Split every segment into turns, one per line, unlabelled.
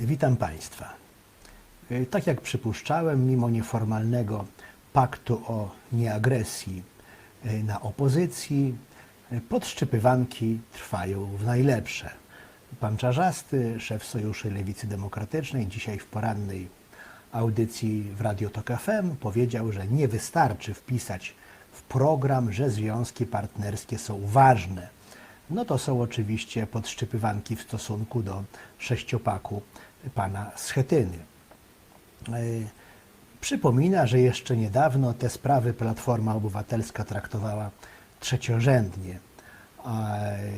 Witam Państwa. Y, Tak jak przypuszczałem, mimo nieformalnego paktu o nieagresji y, na opozycji, y, podszczypywanki trwają w najlepsze. Pan Czarzasty, szef Sojuszu Lewicy Demokratycznej, dzisiaj w porannej audycji w Radio Tok FM powiedział, że nie wystarczy wpisać w program, że związki partnerskie są ważne. No to są oczywiście podszczypywanki w stosunku do sześciopaku pana Schetyny. E, Przypomina, że jeszcze niedawno te sprawy Platforma Obywatelska traktowała trzeciorzędnie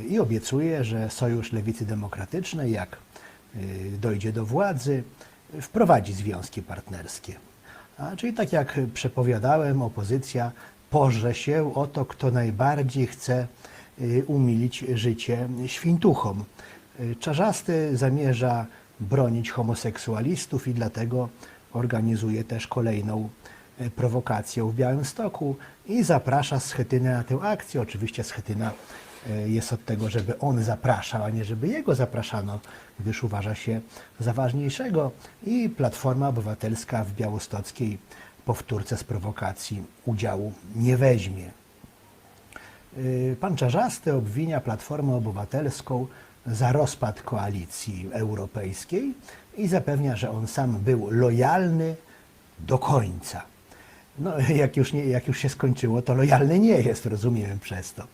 i obiecuje, że Sojusz Lewicy Demokratycznej, jak y, dojdzie do władzy, wprowadzi związki partnerskie. Czyli tak jak przepowiadałem, opozycja porze się o to, kto najbardziej chce y, umilić życie świntuchom. Czarzasty zamierza bronić homoseksualistów i dlatego organizuje też kolejną e, prowokację w Białymstoku i zaprasza Schetynę na tę akcję. Oczywiście Schetyna e, jest od tego, żeby on zapraszał, a nie żeby jego zapraszano, gdyż uważa się za ważniejszego i Platforma Obywatelska w białostockiej powtórce z prowokacji udziału nie weźmie. Y, Pan Czarzasty obwinia Platformę Obywatelską za rozpad koalicji europejskiej i zapewnia, że on sam był lojalny do końca. No, jak już, nie, jak już się skończyło, to lojalny nie jest, rozumiem przez to.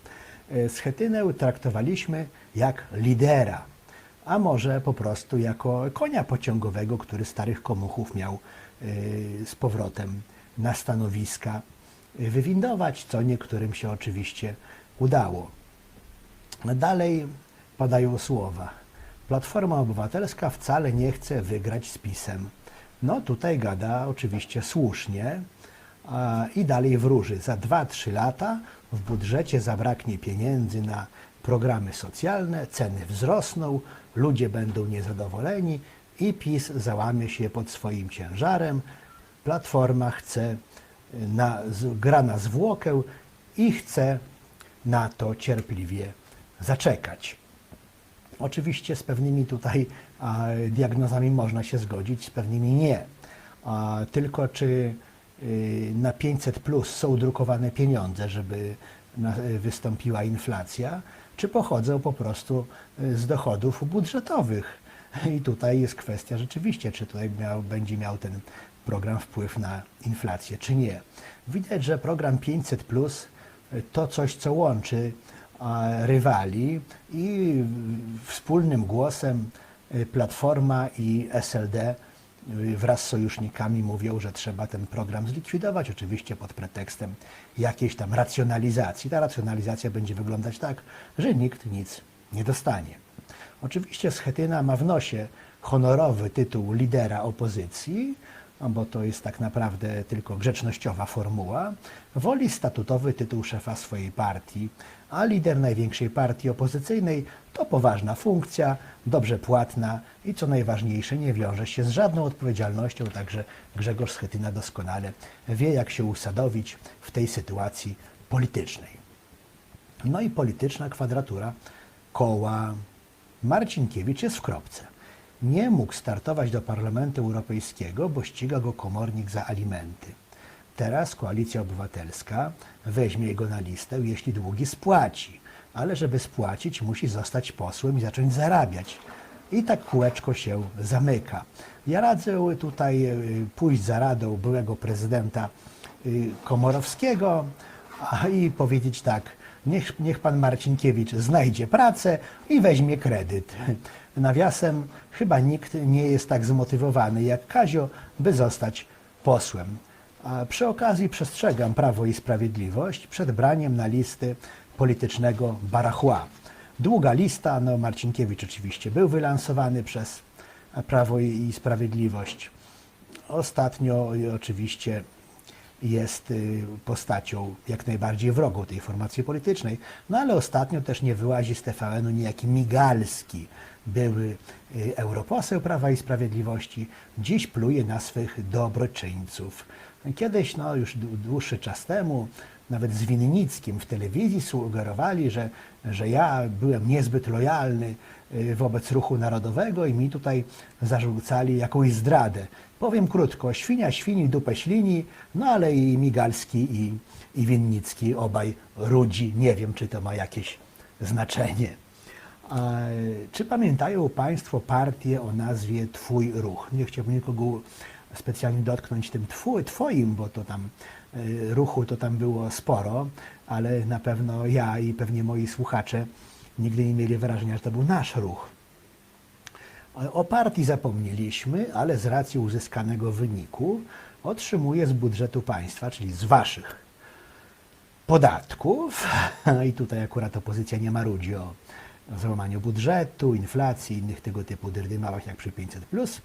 Y, Schetynę traktowaliśmy jak lidera, a może po prostu jako konia pociągowego, który starych komuchów miał y, z powrotem na stanowiska wywindować, co niektórym się oczywiście udało. Dalej padają słowa. Platforma Obywatelska wcale nie chce wygrać z PiSem. No tutaj gada oczywiście słusznie a, i dalej wróży. Za 2-3 lata w budżecie zabraknie pieniędzy na programy socjalne, ceny wzrosną, ludzie będą niezadowoleni i PiS załamie się pod swoim ciężarem. Platforma chce na, z- gra na zwłokę i chce na to cierpliwie zaczekać. Oczywiście z pewnymi tutaj diagnozami można się zgodzić, z pewnymi nie. Tylko czy y, na 500 plus są drukowane pieniądze, żeby y, wystąpiła inflacja, czy pochodzą po prostu y, z dochodów budżetowych. I tutaj jest kwestia rzeczywiście, czy tutaj miał, będzie miał ten program wpływ na inflację, czy nie. Widać, że program 500 plus to coś, co łączy rywali i wspólnym głosem y, Platforma i SLD y, wraz z sojusznikami mówią, że trzeba ten program zlikwidować, oczywiście pod pretekstem jakiejś tam racjonalizacji. Ta racjonalizacja będzie wyglądać tak, że nikt nic nie dostanie. Oczywiście Schetyna ma w nosie honorowy tytuł lidera opozycji, bo to jest tak naprawdę tylko grzecznościowa formuła, woli statutowy tytuł szefa swojej partii, a lider największej partii opozycyjnej to poważna funkcja, dobrze płatna i co najważniejsze nie wiąże się z żadną odpowiedzialnością, także Grzegorz Schetyna doskonale wie jak się usadowić w tej sytuacji politycznej. No i polityczna kwadratura koła. Marcinkiewicz jest w kropce. Nie mógł startować do Parlamentu Europejskiego, bo ściga go komornik za alimenty. Teraz Koalicja Obywatelska weźmie jego na listę, jeśli długi spłaci. Ale żeby spłacić, musi zostać posłem i zacząć zarabiać. I tak kółeczko się zamyka. Ja radzę tutaj y, pójść za radą byłego prezydenta y, Komorowskiego i powiedzieć tak, niech, niech pan Marcinkiewicz znajdzie pracę i weźmie kredyt. Nawiasem, chyba nikt nie jest tak zmotywowany jak Kazio, by zostać posłem. A przy okazji przestrzegam Prawo i Sprawiedliwość przed braniem na listy politycznego barachła. Długa lista, no Marcinkiewicz oczywiście był wylansowany przez Prawo i Sprawiedliwość. Ostatnio oczywiście jest y, postacią jak najbardziej wrogą tej formacji politycznej. No ale ostatnio też nie wyłazi z TVN-u niejaki Migalski, były y, europoseł Prawa i Sprawiedliwości, dziś pluje na swych dobroczyńców. Kiedyś, no już dłu- dłuższy czas temu, nawet z Winnickim w telewizji sugerowali, że, że ja byłem niezbyt lojalny y, wobec ruchu narodowego i mi tutaj zarzucali jakąś zdradę. Powiem krótko, świnia świni dupę ślini, no ale i Migalski i, i Winnicki, obaj rudzi. Nie wiem, czy to ma jakieś znaczenie. Czy pamiętają Państwo partię o nazwie Twój Ruch? Nie chciałbym nikogo specjalnie dotknąć tym twój, Twoim, bo to tam y, ruchu to tam było sporo, ale na pewno ja i pewnie moi słuchacze nigdy nie mieli wrażenia, że to był nasz ruch. O partii zapomnieliśmy, ale z racji uzyskanego wyniku otrzymuje z budżetu państwa, czyli z waszych podatków, i tutaj akurat opozycja nie marudzi o złamaniu budżetu, inflacji innych tego typu dyrdymałach jak przy 500+,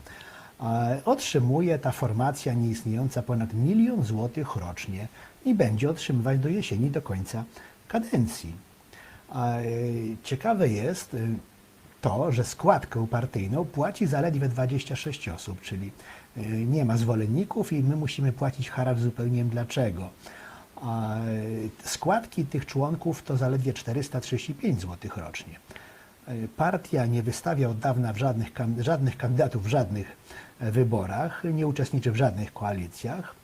e, otrzymuje ta formacja nieistniejąca ponad milion złotych rocznie i będzie otrzymywać do jesieni, do końca kadencji. E, Ciekawe jest y, to, że składkę partyjną płaci zaledwie 26 osób, czyli nie ma zwolenników i my musimy płacić haracz zupełnie dlaczego. Y, składki tych członków to zaledwie 435 zł rocznie. Y, Partia nie wystawia od dawna w żadnych, żadnych kandydatów w żadnych e, wyborach, nie uczestniczy w żadnych koalicjach,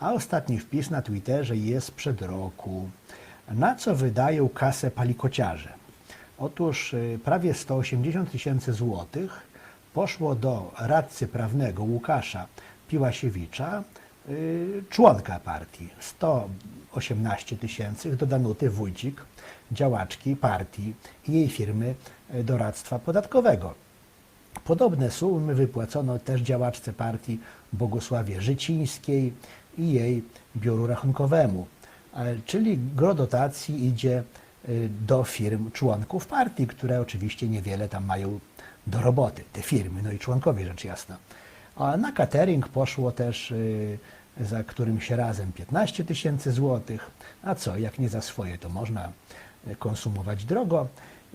a ostatni wpis na Twitterze jest sprzed roku. Na co wydają kasę palikociarze? Otóż prawie 180 tysięcy złotych poszło do radcy prawnego Łukasza Piłasiewicza, członka partii. 118 tysięcy do Danuty Wójcik, działaczki partii i jej firmy y, doradztwa podatkowego. Podobne sumy wypłacono też działaczce partii Bogusławie Życińskiej i jej biuru rachunkowemu. E, Czyli gro dotacji idzie y, do firm członków partii, które oczywiście niewiele tam mają do roboty, te firmy, no i członkowie rzecz jasna. A na catering poszło też y, za którymś razem 15 tysięcy złotych. A co, jak nie za swoje, to można y, konsumować drogo.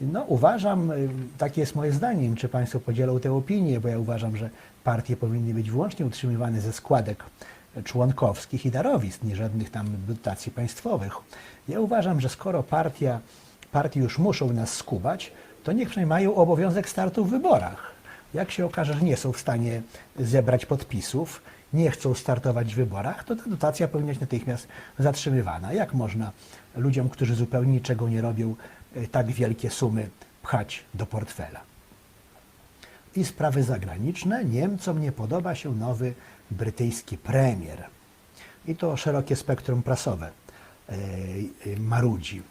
No uważam, y, takie jest moje zdanie, czy Państwo podzielą tę opinię, bo ja uważam, że partie powinny być wyłącznie utrzymywane ze składek członkowskich i darowizn, nie żadnych tam dotacji państwowych. Ja uważam, że skoro partia, partie już muszą nas skubać, to niech przynajmniej mają obowiązek startu w wyborach. Jak się okaże, że nie są w stanie zebrać podpisów, nie chcą startować w wyborach, to ta dotacja powinna być natychmiast zatrzymywana. Jak można ludziom, którzy zupełnie niczego nie robią, y, tak wielkie sumy pchać do portfela? i sprawy zagraniczne, Niemcom nie podoba się nowy brytyjski premier. I to szerokie spektrum prasowe e, e, marudzi.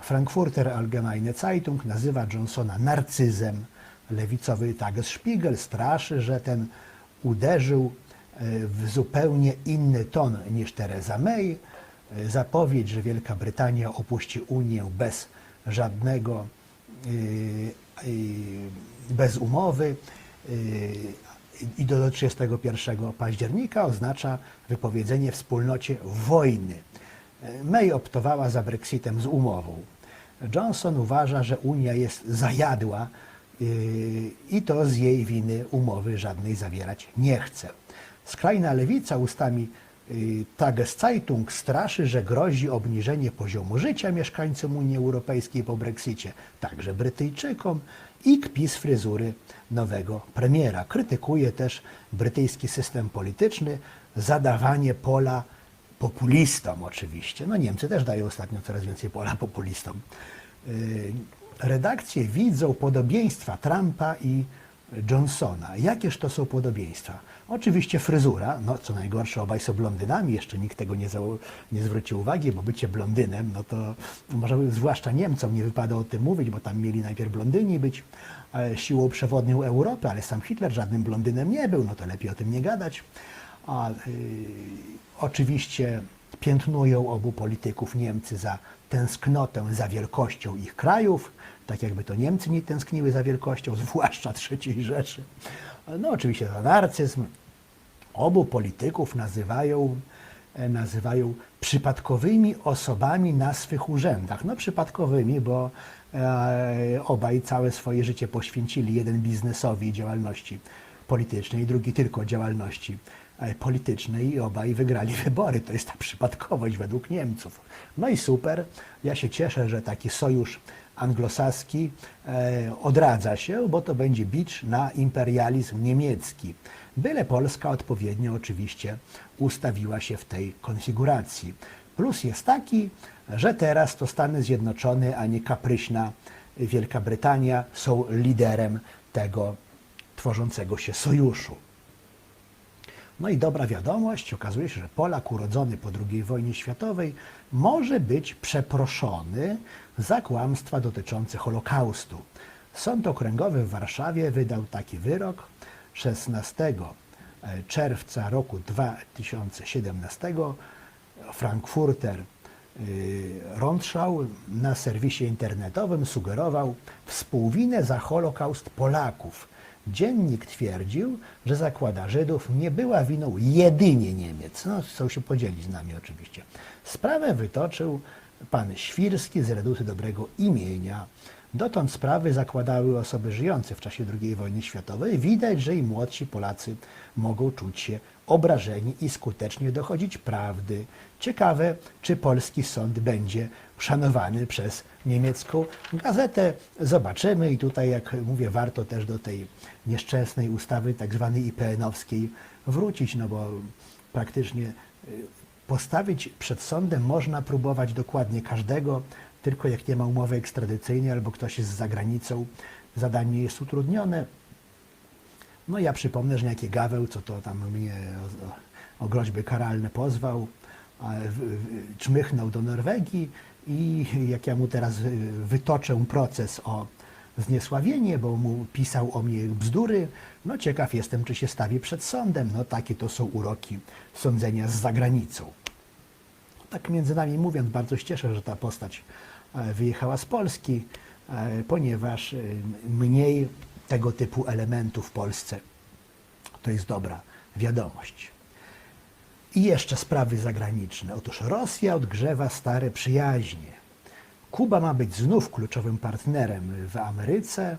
Frankfurter Allgemeine Zeitung nazywa Johnsona narcyzem. Lewicowy Tagesspiegel straszy, że ten uderzył e, w zupełnie inny ton niż Theresa May. E, Zapowiedź, że Wielka Brytania opuści Unię bez żadnego e, bez umowy i do 31 października oznacza wypowiedzenie wspólnocie wojny. May optowała za Brexitem z umową. Johnson uważa, że Unia jest zajadła i to z jej winy umowy żadnej zawierać nie chce. Skrajna lewica ustami yy, Tageszeitung straszy, że grozi obniżenie poziomu życia mieszkańcom Unii Europejskiej po Brexicie, także Brytyjczykom i kpi z fryzury nowego premiera. Krytykuje też brytyjski system polityczny, zadawanie pola populistom oczywiście. No Niemcy też dają ostatnio coraz więcej pola populistom. Redakcje widzą podobieństwa Trumpa i Johnsona. Jakież to są podobieństwa? Oczywiście fryzura, no co najgorsze, obaj są blondynami, jeszcze nikt tego nie, nie zwrócił uwagi, bo bycie blondynem, no to może zwłaszcza Niemcom nie wypada o tym mówić, bo tam mieli najpierw blondyni być e, siłą przewodnią Europy, ale sam Hitler żadnym blondynem nie był, no to lepiej o tym nie gadać. A, y, oczywiście piętnują obu polityków Niemcy za tęsknotę za wielkością ich krajów, tak jakby to Niemcy nie tęskniły za wielkością, zwłaszcza III Rzeszy. No oczywiście za narcyzm. Obu polityków nazywają, e, nazywają przypadkowymi osobami na swych urzędach. No przypadkowymi, bo e, obaj całe swoje życie poświęcili jeden biznesowi i działalności politycznej, drugi tylko działalności politycznej i obaj wygrali wybory. To jest ta przypadkowość według Niemców. No i super. Ja się cieszę, że taki sojusz anglosaski e, odradza się, bo to będzie bicz na imperializm niemiecki. Byle Polska odpowiednio oczywiście ustawiła się w tej konfiguracji. Plus jest taki, że teraz to Stany Zjednoczone, a nie kapryśna Wielka Brytania są liderem tego tworzącego się sojuszu. No i dobra wiadomość, okazuje się, że Polak urodzony po II wojnie światowej może być przeproszony za kłamstwa dotyczące Holokaustu. Sąd Okręgowy w Warszawie wydał taki wyrok 16 czerwca roku 2017 Frankfurter y, Rundschau na serwisie internetowym sugerował współwinę za Holokaust Polaków. Dziennik twierdził, że zakłada Żydów nie była winą jedynie Niemiec. No, chcą się podzielić z nami oczywiście. Sprawę wytoczył pan Świrski z Reduty Dobrego Imienia. Dotąd sprawy zakładały osoby żyjące w czasie II wojny światowej. Widać, że i młodsi Polacy mogą czuć się obrażeni i skutecznie dochodzić prawdy. Ciekawe, czy polski sąd będzie szanowany przez niemiecką gazetę. Zobaczymy i tutaj, jak mówię, warto też do tej nieszczęsnej ustawy tak zwanej IPN-owskiej wrócić, no bo praktycznie y, postawić przed sądem można próbować dokładnie każdego, tylko jak nie ma umowy ekstradycyjnej albo ktoś jest za granicą, zadanie jest utrudnione. No ja przypomnę, że jakie Gaweł, co to tam mnie o, o groźby karalne pozwał, czmychnął do Norwegii i jak ja mu teraz y, wytoczę proces o zniesławienie, bo mu pisał o mnie bzdury, no ciekaw jestem, czy się stawi przed sądem. No takie to są uroki sądzenia z zagranicą. Tak między nami mówiąc, bardzo się cieszę, że ta postać e, wyjechała z Polski, e, ponieważ e, mniej tego typu elementów w Polsce to jest dobra wiadomość. I jeszcze sprawy zagraniczne. Otóż Rosja odgrzewa stare przyjaźnie. Kuba ma być znów kluczowym partnerem w Ameryce.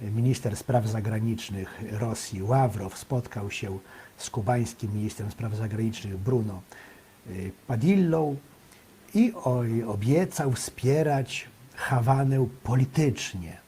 Minister spraw zagranicznych Rosji Ławrow spotkał się z kubańskim ministrem spraw zagranicznych Bruno y, Padillą i obiecał wspierać Hawanę politycznie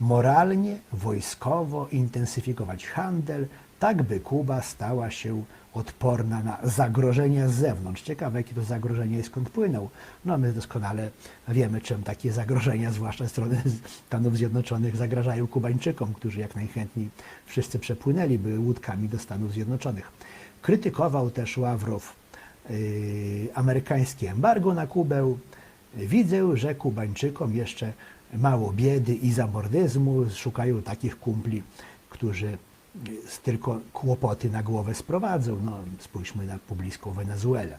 moralnie, wojskowo intensyfikować handel, tak by Kuba stała się odporna na zagrożenia z zewnątrz. Ciekawe, jakie to zagrożenie i skąd płyną. No my doskonale wiemy, czym takie zagrożenia, zwłaszcza strony Stanów Zjednoczonych, zagrażają Kubańczykom, którzy jak najchętniej wszyscy przepłynęliby łódkami do Stanów Zjednoczonych. Krytykował też Ławrow yy, amerykańskie embargo na Kubę. Widzę, że Kubańczykom jeszcze mało biedy i zamordyzmu. Szukają takich kumpli, którzy tylko kłopoty na głowę sprowadzą. No, spójrzmy na pobliską Wenezuelę.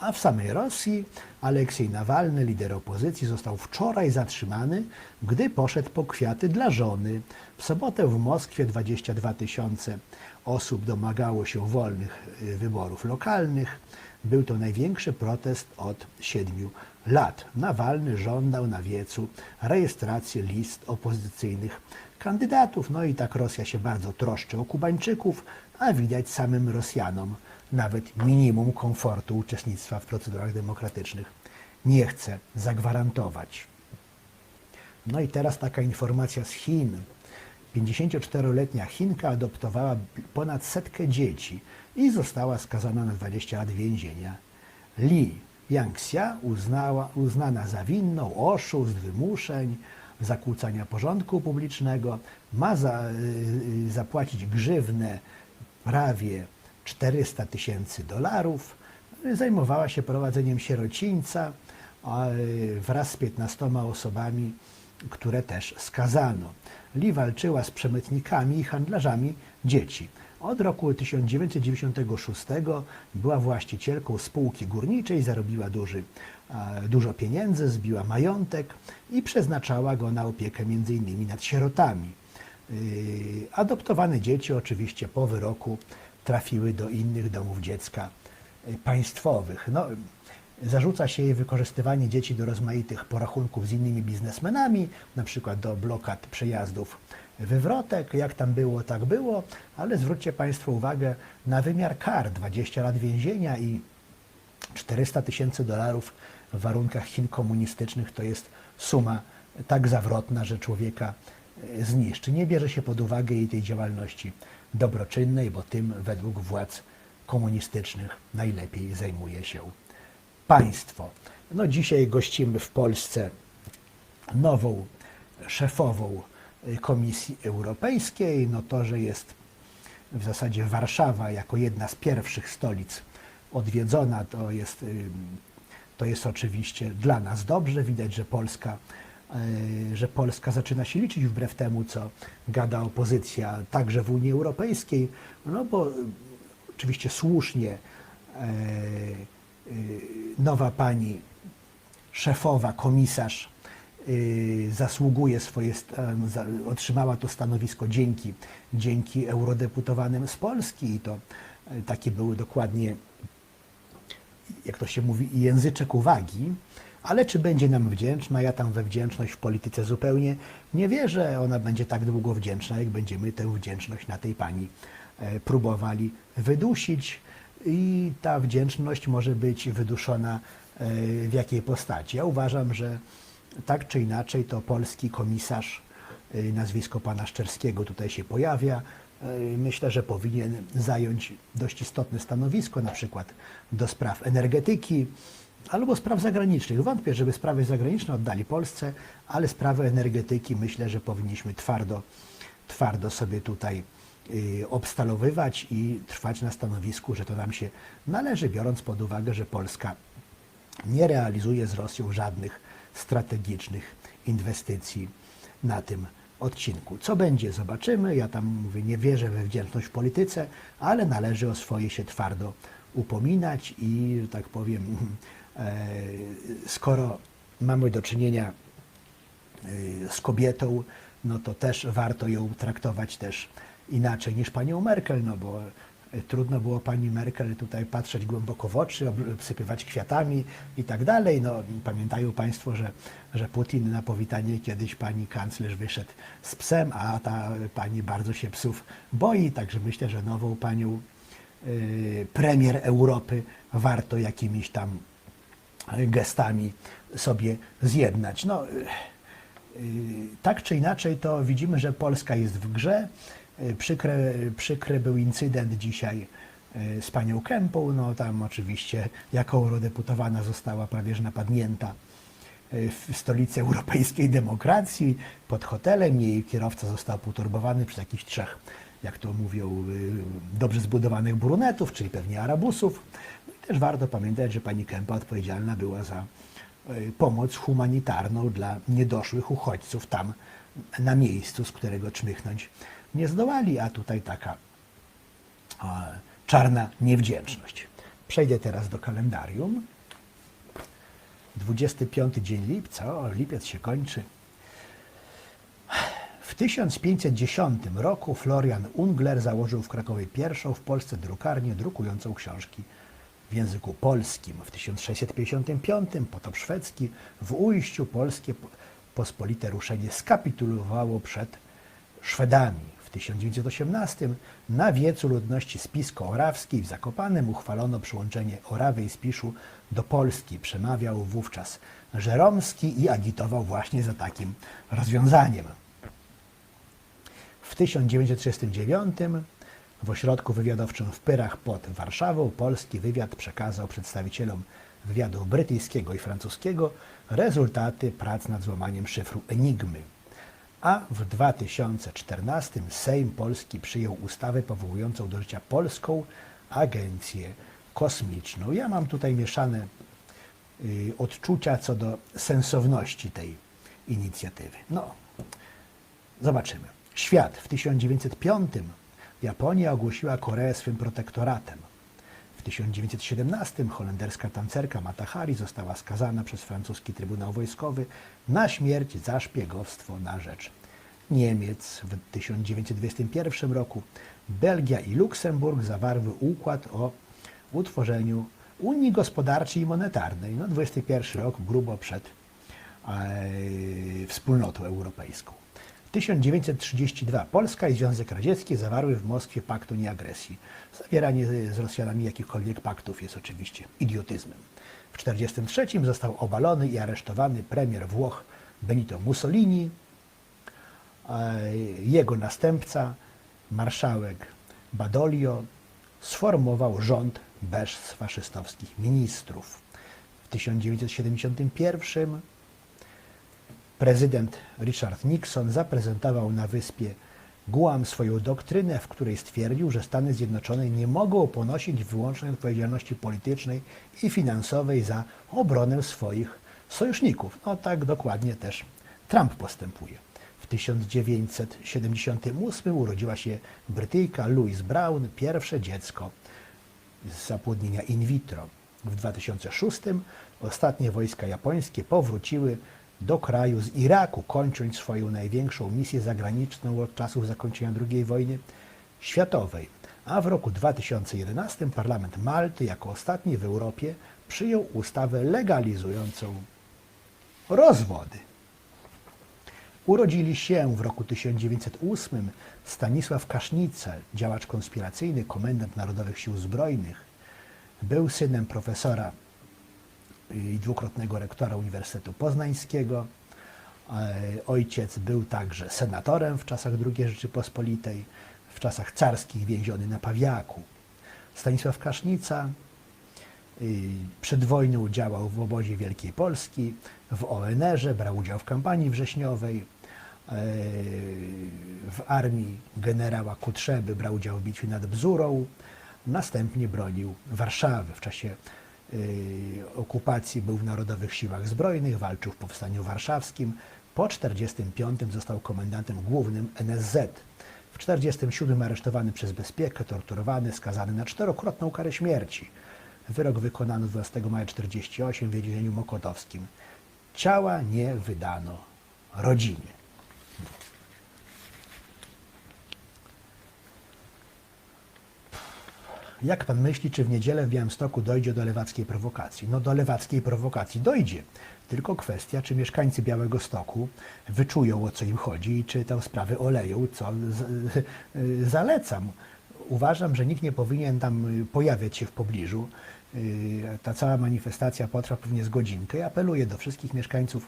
A w samej Rosji Aleksiej Nawalny, lider opozycji, został wczoraj zatrzymany, gdy poszedł po kwiaty dla żony. W sobotę w Moskwie 22 tysiące osób domagało się wolnych y, wyborów lokalnych. Był to największy protest od siedmiu lat. Nawalny żądał na wiecu rejestracji list opozycyjnych kandydatów. No i tak Rosja się bardzo troszczy o Kubańczyków, a widać samym Rosjanom nawet minimum komfortu uczestnictwa w procedurach demokratycznych nie chce zagwarantować. No i teraz taka informacja z Chin. 54-letnia Chinka adoptowała ponad setkę dzieci i została skazana na 20 lat więzienia. Li Yangxia uznała, uznana za winną oszustw, wymuszeń, zakłócania porządku publicznego, ma za, y, zapłacić grzywnę prawie 400 tysięcy dolarów. Zajmowała się prowadzeniem sierocińca y, wraz z 15 osobami, które też skazano. Li walczyła z przemytnikami i handlarzami dzieci. Od roku 1996 była właścicielką spółki górniczej, zarobiła duży, e, dużo pieniędzy, zbiła majątek i przeznaczała go na opiekę m.in. nad sierotami. Yy, Adoptowane dzieci oczywiście po wyroku trafiły do innych domów dziecka yy, państwowych. No, zarzuca się jej wykorzystywanie dzieci do rozmaitych porachunków z innymi biznesmenami, na przykład do blokad przejazdów wywrotek. Jak tam było, tak było, ale zwróćcie Państwo uwagę na wymiar kar 20 lat więzienia i 400 tysięcy dolarów w warunkach Chin komunistycznych to jest suma tak zawrotna, że człowieka e, zniszczy. Nie bierze się pod uwagę jej tej działalności dobroczynnej, bo tym według władz komunistycznych najlepiej zajmuje się państwo. No dzisiaj gościmy w Polsce nową szefową Komisji Europejskiej. No to, że jest w zasadzie Warszawa jako jedna z pierwszych stolic odwiedzona, to jest, y, to jest oczywiście dla nas dobrze. Widać, że Polska, y, że Polska zaczyna się liczyć wbrew temu, co gada opozycja także w Unii Europejskiej, no bo y, oczywiście słusznie y, nowa pani szefowa, komisarz y, zasługuje swoje, otrzymała to stanowisko dzięki, dzięki eurodeputowanym z Polski i to e, takie były dokładnie, jak to się mówi, języczek uwagi, ale czy będzie nam wdzięczna? Ja tam we wdzięczność w polityce zupełnie nie wierzę. Ona będzie tak długo wdzięczna, jak będziemy tę wdzięczność na tej pani e, próbowali wydusić i ta wdzięczność może być wyduszona e, w jakiej postaci. Ja uważam, że tak czy inaczej to polski komisarz, e, nazwisko pana Szczerskiego tutaj się pojawia, e, myślę, że powinien zająć dość istotne stanowisko, na przykład do spraw energetyki albo spraw zagranicznych. Wątpię, żeby sprawy zagraniczne oddali Polsce, ale sprawy energetyki myślę, że powinniśmy twardo, twardo sobie tutaj y, obstalowywać i trwać na stanowisku, że to nam się należy, biorąc pod uwagę, że Polska nie realizuje z Rosją żadnych strategicznych inwestycji na tym odcinku. Co będzie, zobaczymy. Ja tam mówię, nie wierzę we wdzięczność w polityce, ale należy o swoje się twardo upominać i, że tak powiem, e, skoro mamy do czynienia y, z kobietą, no to też warto ją traktować też inaczej niż panią Merkel, no bo trudno było pani Merkel tutaj patrzeć głęboko w oczy, obsypywać kwiatami i tak dalej. No, pamiętają Państwo, że, że Putin na powitanie kiedyś pani kanclerz wyszedł z psem, a ta pani bardzo się psów boi, także myślę, że nową panią y, premier Europy warto jakimiś tam gestami sobie zjednać. No, y, y, tak czy inaczej to widzimy, że Polska jest w grze. Przykry, przykry był incydent dzisiaj y, z panią Kępą. No tam oczywiście jako eurodeputowana została prawie że napadnięta y, w stolicy europejskiej demokracji pod hotelem. Jej kierowca został poturbowany przez jakichś trzech, jak to mówią, y, dobrze zbudowanych brunetów, czyli pewnie Arabusów. No i też warto pamiętać, że pani Kępa odpowiedzialna była za pomoc humanitarną dla niedoszłych uchodźców tam na miejscu, z którego czmychnąć nie zdołali, a tutaj taka a, czarna niewdzięczność. Przejdę teraz do kalendarium. 25 dzień lipca, o, lipiec się kończy. W 1510 roku Florian Ungler założył w Krakowie pierwszą w Polsce drukarnię drukującą książki w języku polskim. W 1655 potop szwedzki w ujściu polskie po- pospolite ruszenie skapitulowało przed Szwedami. W 1918 na wiecu ludności spisko-orawskiej w Zakopanem uchwalono przyłączenie Orawy i Spiszu do Polski. Przemawiał wówczas Żeromski i agitował właśnie za takim rozwiązaniem. W 1939 w ośrodku wywiadowczym w Pyrach pod Warszawą polski wywiad przekazał przedstawicielom wywiadu brytyjskiego i francuskiego rezultaty prac nad złamaniem szyfru Enigmy. A w 2014 Sejm Polski przyjął ustawę powołującą do życia Polską Agencję Kosmiczną. Ja mam tutaj mieszane y, odczucia co do sensowności tej inicjatywy. No, Zobaczymy. Świat w 1905 Japonia ogłosiła Koreę swym protektoratem. W 1917 holenderska tancerka Mata Hari została skazana przez francuski Trybunał Wojskowy na śmierć za szpiegostwo na rzecz Niemiec. W 1921 roku Belgia i Luksemburg zawarły układ o utworzeniu Unii Gospodarczej i Monetarnej. No, 21 rok grubo przed e, wspólnotą europejską. 1932 Polska i Związek Radziecki zawarły w Moskwie paktu nieagresji. Zawieranie z Rosjanami jakichkolwiek paktów jest oczywiście idiotyzmem. W 1943 został obalony i aresztowany premier Włoch Benito Mussolini, e, jego następca, marszałek Badoglio, sformował rząd bez faszystowskich ministrów. W 1971 prezydent Richard Nixon zaprezentował na wyspie Guam swoją doktrynę, w której stwierdził, że Stany Zjednoczone nie mogą ponosić wyłącznej odpowiedzialności politycznej i finansowej za obronę swoich sojuszników. No tak dokładnie też Trump postępuje. W 1978 urodziła się Brytyjka Louise Brown, pierwsze dziecko z zapłodnienia in vitro. W 2006 ostatnie wojska japońskie powróciły do kraju z Iraku, kończąc swoją największą misję zagraniczną od czasów zakończenia II wojny światowej. A w roku 2011 parlament Malty jako ostatni w Europie przyjął ustawę legalizującą rozwody. Urodzili się w roku 1908 Stanisław Kasznicel, działacz konspiracyjny, komendant Narodowych Sił Zbrojnych. Był synem profesora i dwukrotnego rektora Uniwersytetu Poznańskiego. E, Ojciec był także senatorem w czasach II Rzeczypospolitej, w czasach carskich więziony na Pawiaku. Stanisław Kasznica y, przed wojną działał w obozie Wielkiej Polski, w ONR-ze, brał udział w kampanii wrześniowej, e, w armii generała Kutrzeby brał udział w bitwie nad Bzurą, następnie bronił Warszawy w czasie okupacji był w Narodowych Siłach Zbrojnych, walczył w Powstaniu Warszawskim. Po 1945 został komendantem głównym NSZ. W 1947 aresztowany przez bezpiekę, torturowany, skazany na czterokrotną karę śmierci. Wyrok wykonano 12 maja 1948 w więzieniu mokotowskim. Ciała nie wydano rodzinie. Jak pan myśli, czy w niedzielę w Białymstoku dojdzie do lewackiej prowokacji? No do lewackiej prowokacji dojdzie. Tylko kwestia, czy mieszkańcy Białego Stoku wyczują, o co im chodzi i czy tę sprawę oleją, co z, zalecam. Uważam, że nikt nie powinien tam pojawiać się w pobliżu. Ta cała manifestacja potrwa pewnie z godzinkę apeluję do wszystkich mieszkańców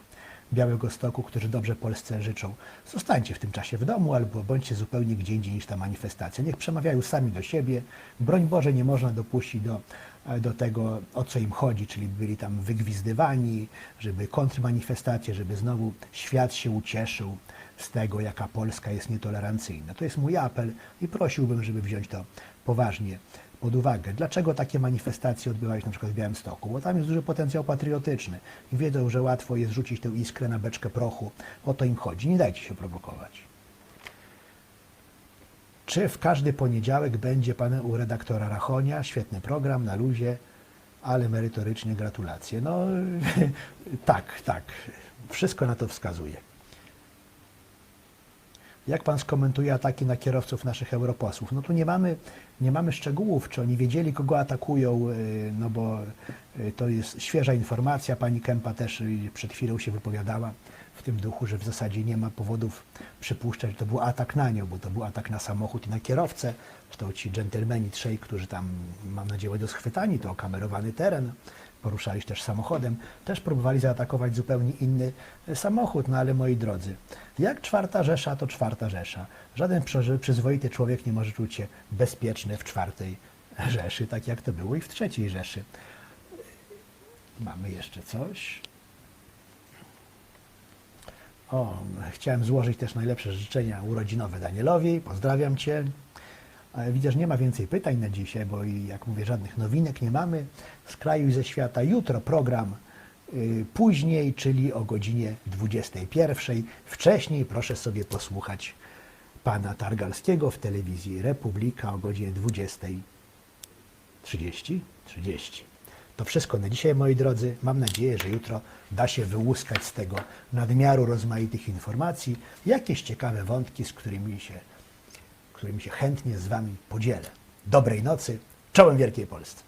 Białego Stoku, którzy dobrze Polsce życzą. Zostańcie w tym czasie w domu albo bądźcie zupełnie gdzie indziej niż ta manifestacja. Niech przemawiają sami do siebie. Broń Boże, nie można dopuścić do, do tego, o co im chodzi, czyli byli tam wygwizdywani, żeby kontrmanifestacje, żeby znowu świat się ucieszył z tego, jaka Polska jest nietolerancyjna. To jest mój apel i prosiłbym, żeby wziąć to poważnie pod uwagę. Dlaczego takie manifestacje odbywają się na przykład w Białymstoku? Bo tam jest duży potencjał patriotyczny i wiedzą, że łatwo jest rzucić tę iskrę na beczkę prochu. O to im chodzi. Nie dajcie się prowokować. Czy w każdy poniedziałek będzie pan u redaktora Rachonia? Świetny program na luzie, ale merytorycznie gratulacje. No tak, tak. Wszystko na to wskazuje. Jak pan skomentuje ataki na kierowców naszych europosłów? No tu nie mamy, nie mamy szczegółów, czy oni wiedzieli, kogo atakują, y, no bo y, to jest świeża informacja. Pani Kępa też y, przed chwilą się wypowiadała w tym duchu, że w zasadzie nie ma powodów przypuszczać, że to był atak na nią, bo to był atak na samochód i na kierowcę. Zresztą ci dżentelmeni trzej, którzy tam, mam nadzieję, do schwytani, to okamerowany teren poruszali się też samochodem, też próbowali zaatakować zupełnie inny samochód. No ale moi drodzy, jak czwarta Rzesza, to czwarta Rzesza. Żaden przyzwoity człowiek nie może czuć się bezpieczny w czwartej Rzeszy, tak jak to było i w trzeciej Rzeszy. Mamy jeszcze coś. O, chciałem złożyć też najlepsze życzenia urodzinowe Danielowi. Pozdrawiam Cię. Widzę, że nie ma więcej pytań na dzisiaj, bo jak mówię, żadnych nowinek nie mamy z kraju i ze świata. Jutro program y, później, czyli o godzinie 21. Wcześniej proszę sobie posłuchać pana Targalskiego w telewizji Republika o godzinie 20.30. 30. To wszystko na dzisiaj, moi drodzy. Mam nadzieję, że jutro da się wyłuskać z tego nadmiaru rozmaitych informacji jakieś ciekawe wątki, z którymi się którymi się chętnie z Wami podzielę. Dobrej nocy, czołem Wielkiej Polsce.